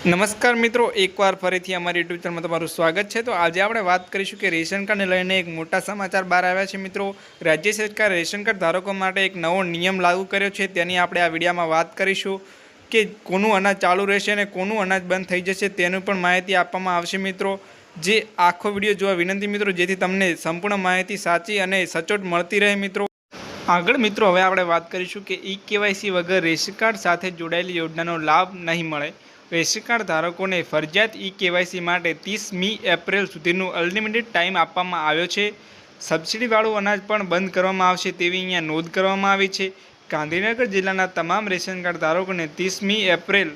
નમસ્કાર મિત્રો, એકવાર ફરીથી અમારી યુટ્યુબ ચેનલમાં તમારું સ્વાગત છે. તો આજે આપણે વાત કરીશું કે રેશન કાર્ડને લઈને એક મોટા સમાચાર બહાર આવ્યા છે મિત્રો. રાજ્ય સરકારે રેશન કાર્ડ ધારકો માટે એક નવો નિયમ લાગુ કર્યો છે. તેની આપણે આ વિડીયોમાં વાત કરીશું કે કોનું અનાજ ચાલુ રહેશે અને કોનું અનાજ બંધ થઈ જશે તેનું પણ માહિતી આપવામાં આવશે મિત્રો. જે આખો વીડિયો જોવા વિનંતી મિત્રો, જેથી તમને સંપૂર્ણ માહિતી સાચી અને સચોટ મળતી રહે મિત્રો. આગળ મિત્રો, હવે આપણે વાત કરીશું કે ઈ કેવાયસી વગર રેશન કાર્ડ સાથે જોડાયેલી યોજનાનો લાભ નહીં મળે. રેશન કાર્ડ ધારકોને ફરજિયાત ઈ કેવાયસી માટે ત્રીસમી એપ્રિલ સુધીનું અનલિમિટેડ ટાઈમ આપવામાં આવ્યો છે. સબસિડીવાળું અનાજ પણ બંધ કરવામાં આવશે તેવી અહીંયા નોંધ કરવામાં આવી છે. ગાંધીનગર જિલ્લાના તમામ રેશન કાર્ડ ધારકોને ત્રીસમી એપ્રિલ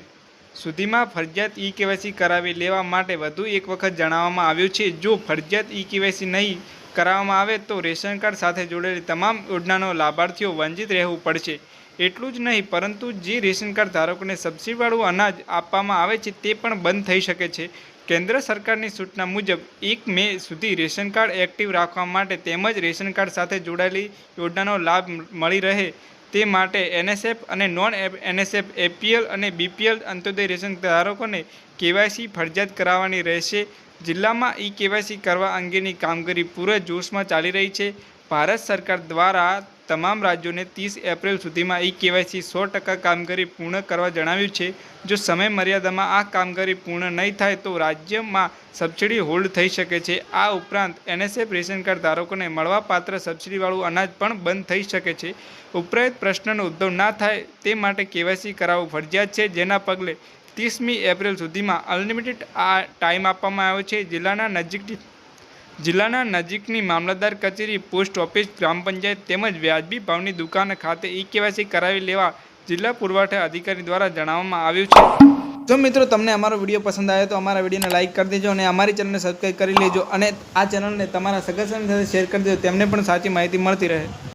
સુધીમાં ફરજિયાત ઈ કેવાયસી કરાવી લેવા માટે વધુ એક વખત જણાવવામાં આવ્યું છે. જો ફરજિયાત ઈ કેવાયસી નહીં કરાવવામાં આવે તો રેશન કાર્ડ સાથે જોડેલી તમામ યોજનાનો લાભાર્થીઓ વંચિત રહેવું પડશે. એટલું જ નહીં, પરંતુ જે રેશન કાર્ડ ધારકોને સબસિડીવાળું અનાજ આપવામાં આવે છે તે પણ બંધ થઈ શકે છે. કેન્દ્ર સરકારની સૂચના મુજબ, એક મે સુધી રેશન કાર્ડ એક્ટિવ રાખવા માટે તેમજ રેશન કાર્ડ સાથે જોડાયેલી યોજનાનો લાભ મળી રહે તે માટે એનએસએફ અને નોન એનએસએફ, એપીએલ અને બીપીએલ અંત્યોદય રેશન ધારકોને કેવાયસી ફરજિયાત કરાવવાની રહેશે. જિલ્લામાં ઈ કેવાયસી કરવા અંગેની કામગીરી પૂરા જોશમાં ચાલી રહી છે. ભારત સરકાર દ્વારા તમામ રાજ્યોને ત્રીસ એપ્રિલ સુધીમાં ઈ કેવાયસી સો ટકા કામગીરી પૂર્ણ કરવા જણાવ્યું છે. જો સમય મર્યાદામાં આ કામગીરી પૂર્ણ નહીં થાય તો રાજ્યમાં સબસિડી હોલ્ડ થઈ શકે છે. આ ઉપરાંત એનએસએફ રેશન કાર્ડ ધારકોને મળવાપાત્ર સબસિડીવાળું અનાજ પણ બંધ થઈ શકે છે. ઉપરાંત પ્રશ્નનો ઉદ્ભવ ના થાય તે માટે કેવાયસી કરાવવું ફરજિયાત છે. જેના પગલે ત્રીસમી એપ્રિલ સુધીમાં અનલિમિટેડ આ ટાઈમ આપવામાં આવ્યો છે. જિલ્લાના નજીકની જિલ્લાના નજીકની મામલતદાર કચેરી પોસ્ટ ઓફિસ, ગ્રામ પંચાયત તેમજ વ્યાજબી ભાવની દુકાન ખાતે ઈ કેવાયસી કરાવી લેવા જિલ્લા પુરવઠા અધિકારી દ્વારા જણાવવામાં આવ્યું છે. જો મિત્રો તમને અમારો વીડિયો પસંદ આવ્યો તો અમારા વિડીયોને લાઇક કરી દેજો અને અમારી ચેનલને સબસ્ક્રાઈબ કરી લેજો અને આ ચેનલને તમારા સગા સાથે શેર કરી દેજો, તેમને પણ સાચી માહિતી મળતી રહે.